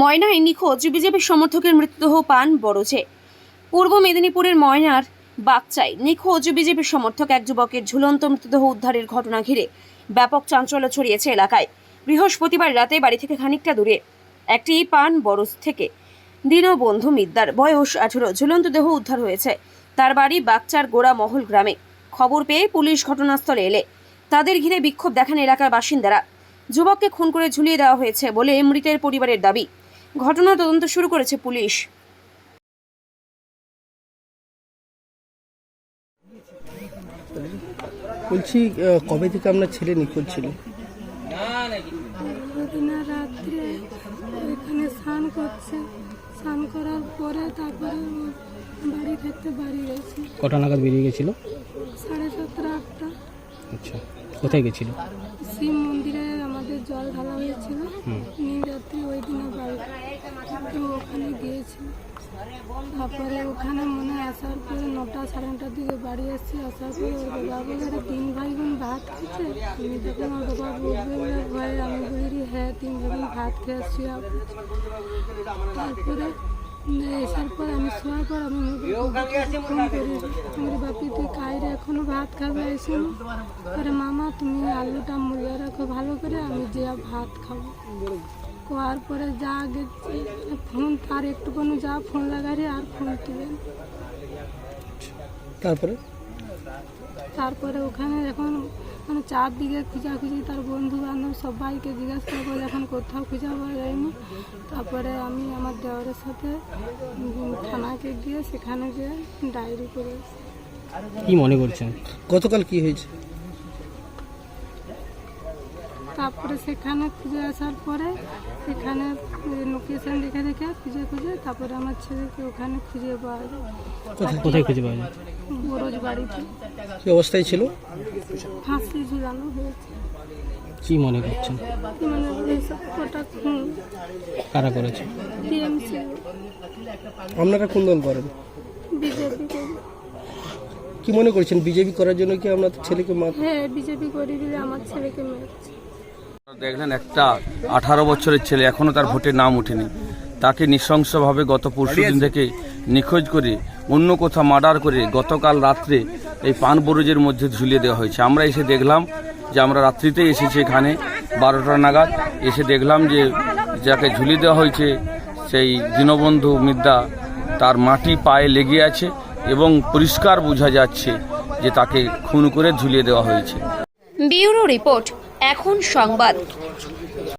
ময়নায় নিখোঁজ বিজেপি সমর্থকের মৃতদেহ পান বড়জে। পূর্ব মেদিনীপুরের ময়নার বাগচায় নিখোঁজ বিজেপি সমর্থক এক যুবকের ঝুলন্ত মৃতদেহ উদ্ধারের ঘটনা ঘিরে ব্যাপক চাঞ্চল্য ছড়িয়েছে এলাকায়। বৃহস্পতিবার রাতে বাড়ি থেকে খানিকটা দূরে একটি পান বরজ থেকে দীনবন্ধু মিদ্দার, বয়স আঠেরো, ঝুলন্ত দেহ উদ্ধার হয়েছে। তার বাড়ি বাগচার গোড়া মহল গ্রামে। খবর পেয়ে পুলিশ ঘটনাস্থলে এলে। তাদের ঘিরে বিক্ষোভ দেখান এলাকার বাসিন্দারা। যুবককে খুন করে ঝুলিয়ে দেওয়া হয়েছে বলে মৃতের পরিবারের দাবি। ঘটনার তদন্ত শুরু করেছে পুলিশ। বলছি কবে থেকে আপনার ছেলে নিখোঁজ ছিল? রাত্রে এখানে স্নান করছে। স্নান করার পরে তারপরে বাড়ি থাকতে বাড়ি গেছে। কটা নাগাদ বেরিয়ে গেছিল? সাড়ে সাতটা আটটা। আচ্ছা কোথায় গেছিল? শিব মন্দিরে আমাদের জল ঢালা হয়েছিল। রাত্রি ওই দিনে বাড়ি ওখানে গিয়েছি। তারপরে ওখানে মনে আসার পরে নটা সাড়ে নটার দিকে বাড়ি এসেছি। আসার পরে ওর বাবা বলে তিন ভাই বোন ভাত খেয়েছে? আমি তখন ওর বাবা বলবে বলে ভয়ে আমি বলি হ্যাঁ তিন ভাই বোন ভাত খেয়ে আসছি তারপরে এসার পর আমি শোয়ার পর আমি ফোন করি আমার বাপি, তুই কাইরে এখনও ভাত খাবে? এসে পরে মামা, তুমি আলুটা মুড়িয়ে রাখো ভালো করে, আমি যে ভাত খাব। কোয়ার পরে যা গেছে ফোন তার একটুখানি যা ফোন লাগারে আর ফোন তুলে তারপরে? তারপরে ওখানে যখন মানে চারদিকে খোঁজাখুঁজি তার বন্ধু বান্ধব সবাইকে জিজ্ঞাসা করব এখন কোথাও খুঁজে পাওয়া যায়নি তারপরে আমি আমার দেওয়ারের সাথে থানাকে গিয়ে সেখানে গিয়ে ডায়েরি করে কি মনে করছেন? গতকাল কি হয়েছে? তারপরে সেখানে খুঁজে আসার পরে সেখানে লোকেশন দেখে দেখে খুঁজে খুঁজে তারপরে আমার ছেলেকে ওখানে খুঁজে পাওয়া যায়। কোথায় খুঁজে পাওয়া যায়? বরজ বাড়িতে। কি অবস্থায় ছিল? ফাঁসি ঝুলানো হয়েছে। কি মনে করছেন? মানে কারা করেছে? আপনারা কোন দল করেন? কি মনে করছেন? বিজেপি করার জন্য কি আপনার ছেলেকে মার হ্যাঁ বিজেপি করি দিলে আমার ছেলেকে মেরেছে। দেখলেন একটা আঠারো বছরের ছেলে এখনও তার ভোটের নাম ওঠেনি। তাকে নৃশংসভাবে গত পরশু দিন থেকে নিখোঁজ করে অন্য কোথাও মার্ডার করে গতকাল রাত্রে এই পান বরজের মধ্যে ঝুলিয়ে দেওয়া হয়েছে। আমরা এসে দেখলাম যে আমরা রাত্রিতেই এসেছি এখানে বারোটা নাগাদ। এসে দেখলাম যে যাকে ঝুলিয়ে দেওয়া হয়েছে সেই দীনবন্ধু মিদ্যা তার মাটি পায়ে লেগে আছে এবং পরিষ্কার বোঝা যাচ্ছে যে তাকে খুন করে ঝুলিয়ে দেওয়া হয়েছে। Bureau report. এখন সংবাদ।